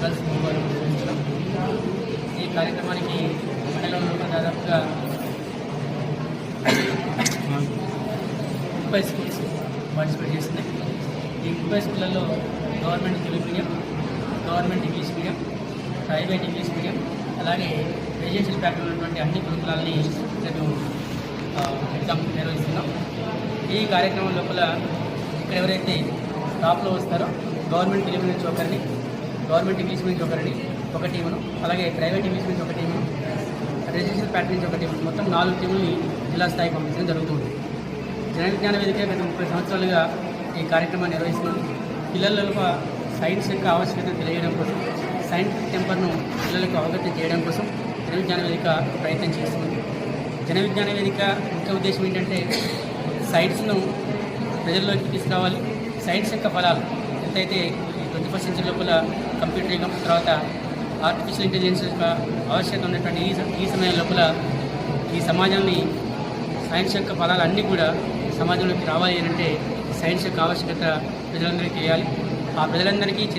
Girls mover నిర్వహించడం ఈ కార్యక్రమానికి మండలంలో దాదాపుగా ముప్పై స్కూల్స్ పార్టిసిపేట్ చేస్తున్నాయి. ఈ ముప్పై స్కూళ్ళల్లో government Telugu medium government English medium private English medium అలాగే రెసిడెన్షియల్ ప్యాక్లో ఉన్నటువంటి అన్ని గురుకులాలని రేపు ఎగ్జామ్ నిర్వహిస్తున్నాం. ఈ కార్యక్రమం లోపల ఇక్కడ ఎవరైతే టాప్లో వస్తారో గవర్నమెంట్ తెలుగు నుంచి గవర్నమెంట్ ఇంగ్లీష్ నుంచి ఒకరిని ఒక టీమును అలాగే ప్రైవేట్ ఇంగ్లీష్ నుంచి ఒక టీమును రెజిస్ట్రేషన్ ప్యాక్ నుంచి ఒక టీము మొత్తం నాలుగు టీముల్ని జిల్లా స్థాయి పంపించడం జరుగుతుంది. జన విజ్ఞాన వేదిక గత ముప్పై సంవత్సరాలుగా ఈ కార్యక్రమాన్ని నిర్వహిస్తుంది పిల్లలలో సైన్స్ యొక్క ఆవశ్యకత తెలియడం కోసం సైంటిఫిక్ టెంపర్ను పిల్లలకు అవగతం చేయడం కోసం జన విజ్ఞాన వేదిక ప్రయత్నం చేస్తుంది. జన విజ్ఞాన వేదిక ముఖ్య ఉద్దేశం ఏంటంటే సైన్స్ను ప్రజల్లోకి తీసుకురావాలి. సైన్స్ యొక్క ఫలాలు ఎంతైతే ట్వంటీ ఫస్ట్ సెంచరీ లోపల కంప్యూటర్ యుగం తర్వాత ఆర్టిఫిషియల్ ఇంటెలిజెన్స్ యొక్క ఆవశ్యకత ఉన్నటువంటి ఈ ఈ సమయం లోపల ఈ సమాజాన్ని సైన్స్ యొక్క ఫలాలు అన్నీ కూడా సమాజంలోకి రావాలి అని అంటే సైన్స్ యొక్క ఆవశ్యకత ప్రజలందరికీ తెలియాలి ఆ ప్రజలందరికీ చే-